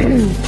嗯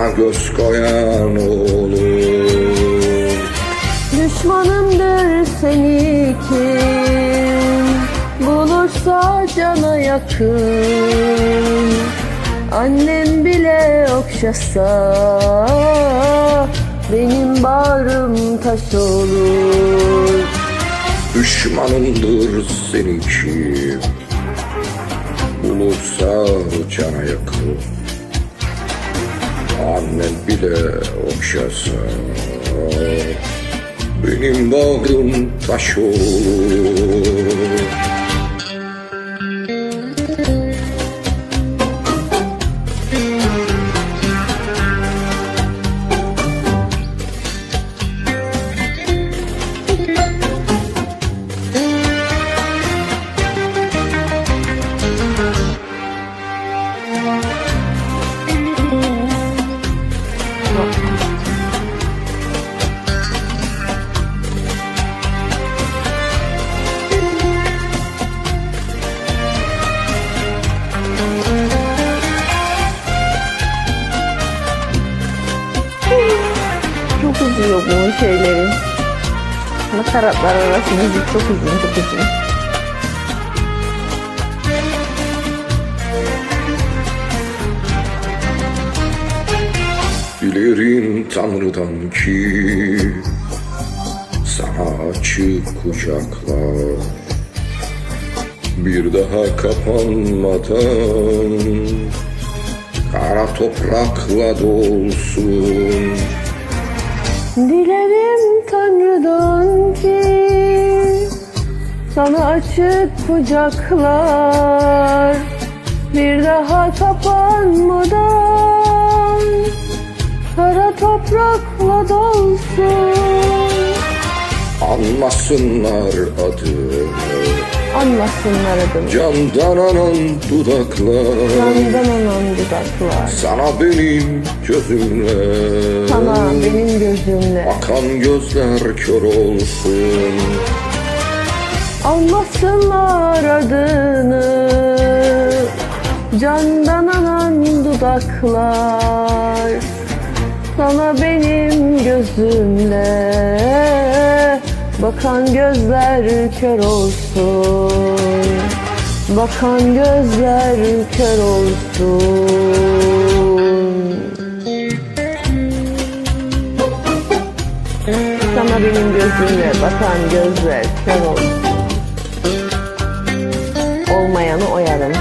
Sana göz koyan olur. Düşmanımdır seni kim Bulursa cana yakın. Annem bile okşasa Benim bağrım taş olur. Düşmanındır seni kim Bulursa cana yakın Annen bile okşasa Benim bağrım taş olur Çok uzuyor bunun şeyleri. Nakaratlar arası müzik çok uzun çok uzun. Dilerim Tanrı'dan ki Sana açık kucaklar Bir daha kapanmadan Kara toprakla dolsun Dilerim Tanrı'dan ki sana açık kucaklar bir daha kapanmadan kara toprakla dolsun. Anmasınlar adımı Anlasınlar adımı. Candan anan dudaklar Candan anan dudaklar. Sana benim gözümle. Sana benim gözümle. Akan gözler kör olsun. Anlasınlar adını. Candan anan dudaklar. Sana benim gözümle. Bakan gözler kör olsun Bakan gözler kör olsun Sana benim gözümle bakan gözler kör olsun Olmayanı oyarım